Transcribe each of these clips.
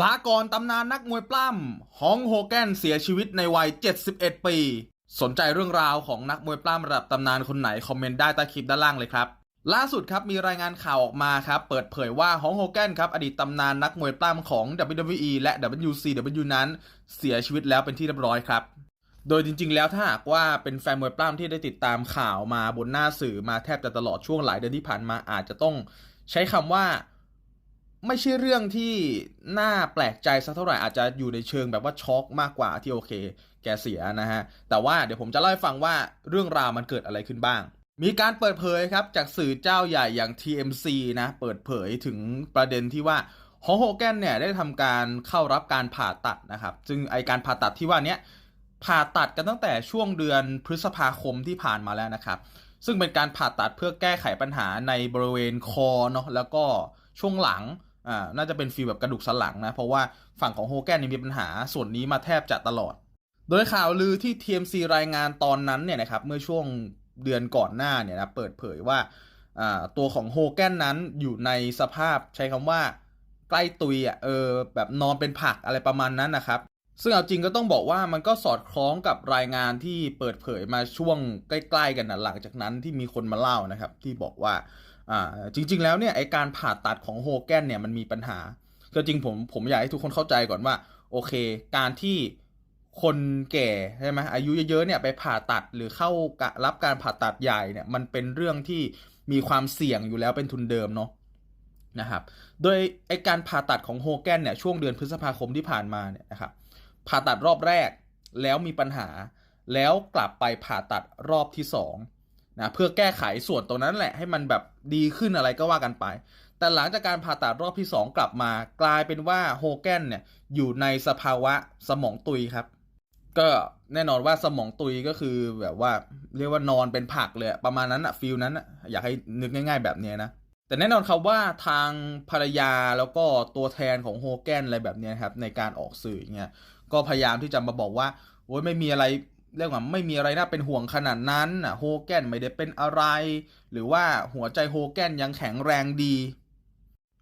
ลากรตำนานนักมวยปล้ำฮองโฮแกนเสียชีวิตในวัย 71 ปี สนใจเรื่องราวของนักมวยปล้ำระดับตำนานคนไหน คอมเมนต์ได้ใต้คลิปด้านล่างเลยครับ ล่าสุดครับมีรายงานข่าวออกมาครับ เปิดเผยว่าฮองโฮแกนครับ อดีตตำนานนักมวยปล้ำของ WWE และ WCW นั้น เสียชีวิตแล้วเป็นที่เรียบร้อยครับ โดยจริง ๆ แล้วถ้าหากว่าเป็นแฟนมวยปล้ำที่ได้ติดตามข่าวมาบนหน้าสื่อมาแทบจะตลอดช่วงหลายเดือนที่ผ่านมาอาจจะต้องใช้คำว่า ไม่ใช่เรื่องที่น่าแปลกใจสักเท่าไหร่อาจจะอยู่ในเชิงแบบว่าช็อกมากกว่าที่โอเค แกเสียนะฮะ แต่ว่าเดี๋ยวผมจะเล่าให้ฟังว่าเรื่องราวมันเกิดอะไรขึ้นบ้าง มีการเปิดเผยครับจากสื่อเจ้าใหญ่อย่าง TMC นะ เปิดเผยถึงประเด็นที่ว่าฮอโฮแกนเนี่ยได้ทำการเข้ารับการผ่าตัดนะครับซึ่งไอการผ่าตัดที่ว่านี้ผ่าตัดกันตั้งแต่ช่วงเดือนพฤษภาคมที่ผ่านมาแล้วนะครับ ซึ่งเป็นการผ่าตัดเพื่อแก้ไขปัญหาในบริเวณคอเนาะแล้วก็ช่วงหลัง อ่าน่าจะเป็นฟีลแบบกระดูกสันหลังนะ เพราะว่าฝั่งของโฮแกนนี่มีปัญหาส่วนนี้มาแทบจะตลอด โดยข่าวลือที่ TMC รายงานตอนนั้นเนี่ยนะครับเมื่อช่วงเดือนก่อนหน้าเนี่ยนะเปิดเผยว่าอ่าตัวของโฮแกนนั้นอยู่ในสภาพใช้คำว่าใกล้ตุยอะเออแบบนอนเป็นผักอะไรประมาณนั้นนะครับ ซึ่งเอาจริงก็ต้องบอกว่ามันก็สอดคล้องกับรายงานที่เปิดเผยมาช่วงใกล้ ๆ กันนะหลังจากนั้นที่มีคนมาเล่านะครับ ที่บอกว่า อ่าจริง ๆ แล้วเนี่ยไอการผ่าตัดของโฮแกนเนี่ยมันมีปัญหาก็จริงผมผมอยากให้ทุกคนเข้าใจก่อนว่า โอเค การที่คนแก่ใช่ไหมอายุเยอะๆเนี่ยไปผ่าตัดหรือเข้ารับการผ่าตัดใหญ่เนี่ยมันเป็นเรื่องที่มีความเสี่ยงอยู่แล้วเป็นทุนเดิมเนาะนะครับโดยไอการผ่าตัดของโฮแกนเนี่ยช่วงเดือนพฤษภาคมที่ผ่านมาเนี่ยนะครับผ่าตัดรอบแรกแล้วมีปัญหาแล้วกลับไปผ่าตัดรอบที่สอง นะเพื่อแก้ไขส่วนตรงนั้นแหละให้มันแบบดีขึ้นอะไรก็ว่ากันไป แต่หลังจากการผ่าตัดรอบที่สองกลับมากลายเป็นว่าโฮแกนเนี่ยอยู่ในสภาวะสมองตุยครับ ก็แน่นอนว่าสมองตุยก็คือแบบว่าเรียกว่านอนเป็นผักเลยประมาณนั้นอะฟิลนั้นอะอยากให้นึกง่าย ๆ แบบนี้นะแต่แน่นอนครับว่าทางภรรยาแล้วก็ตัวแทนของโฮแกนอะไรแบบนี้ครับในการออกสื่อเงี้ยก็พยายามที่จะมาบอกว่าโอ้ยไม่มีอะไร เรียกว่าไม่มีอะไรน่าเป็นห่วงขนาดนั้นน่ะโฮแกนไม่ได้เป็นอะไร หรือว่าหัวใจโฮแกนยังแข็งแรงดี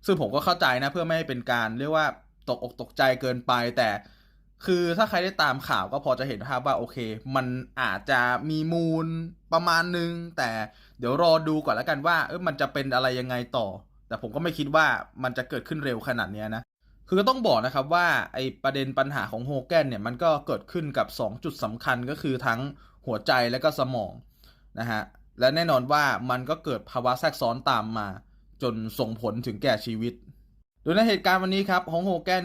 ซึ่งผมก็เข้าใจนะเพื่อไม่ให้เป็นการเรียกว่าตกอกตกใจเกินไปแต่ คือถ้าใครได้ตามข่าวก็พอจะเห็นภาพว่าโอเค มันอาจจะมีมูลประมาณนึง แต่เดี๋ยวรอดูก่อนแล้วกันว่าเออมันจะเป็นอะไรยังไงต่อ แต่ผมก็ไม่คิดว่ามันจะเกิดขึ้นเร็วขนาดนี้นะ คือก็ต้องบอกนะครับว่าไอประเด็นปัญหาของโฮแกนเนี่ยมันก็เกิดขึ้นกับ 2 จุดสำคัญก็คือทั้งหัวใจและก็สมองนะฮะและแน่นอนว่ามันก็เกิดภาวะแทรกซ้อนตามมา จนส่งผลถึงแก่ชีวิต โดยในเหตุการณ์วันนี้ครับของโฮแกน